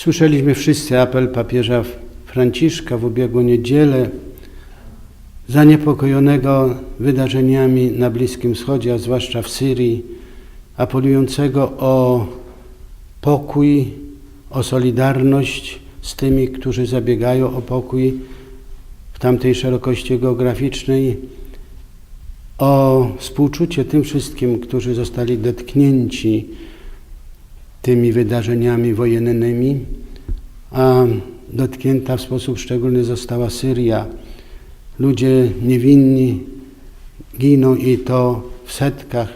Słyszeliśmy wszyscy apel papieża Franciszka w ubiegłą niedzielę, zaniepokojonego wydarzeniami na Bliskim Wschodzie, a zwłaszcza w Syrii, apelującego o pokój, o solidarność z tymi, którzy zabiegają o pokój w tamtej szerokości geograficznej, o współczucie tym wszystkim, którzy zostali dotknięci tymi wydarzeniami wojennymi, a dotknięta w sposób szczególny została Syria. Ludzie niewinni giną i to w setkach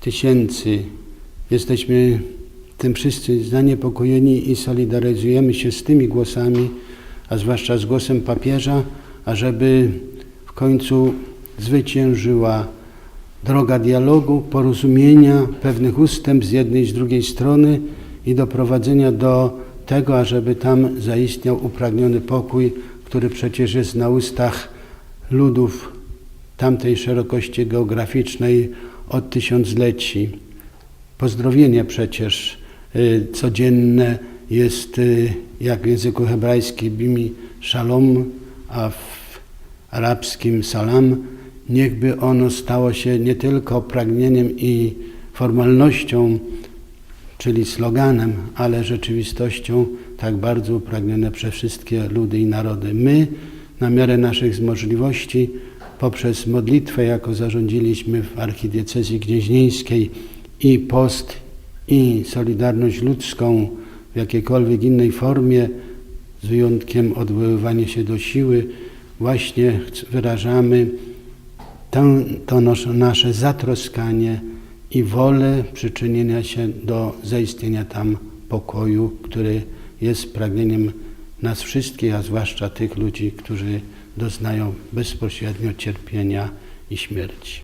tysięcy. Jesteśmy tym wszyscy zaniepokojeni i solidaryzujemy się z tymi głosami, a zwłaszcza z głosem papieża, ażeby w końcu zwyciężyła droga dialogu, porozumienia, pewnych ustęp z jednej i z drugiej strony i doprowadzenia do tego, ażeby tam zaistniał upragniony pokój, który przecież jest na ustach ludów tamtej szerokości geograficznej od tysiącleci. Pozdrowienie przecież y, codzienne jest, y, jak w języku hebrajskim, bimi shalom, a w arabskim salam. Niechby ono stało się nie tylko pragnieniem i formalnością, czyli sloganem, ale rzeczywistością tak bardzo upragnione przez wszystkie ludy i narody. My, na miarę naszych możliwości, poprzez modlitwę, jako zarządziliśmy w archidiecezji gnieźnieńskiej i post, i solidarność ludzką w jakiejkolwiek innej formie, z wyjątkiem odwoływania się do siły, właśnie wyrażamy to nasze zatroskanie i wolę przyczynienia się do zaistnienia tam pokoju, który jest pragnieniem nas wszystkich, a zwłaszcza tych ludzi, którzy doznają bezpośrednio cierpienia i śmierci.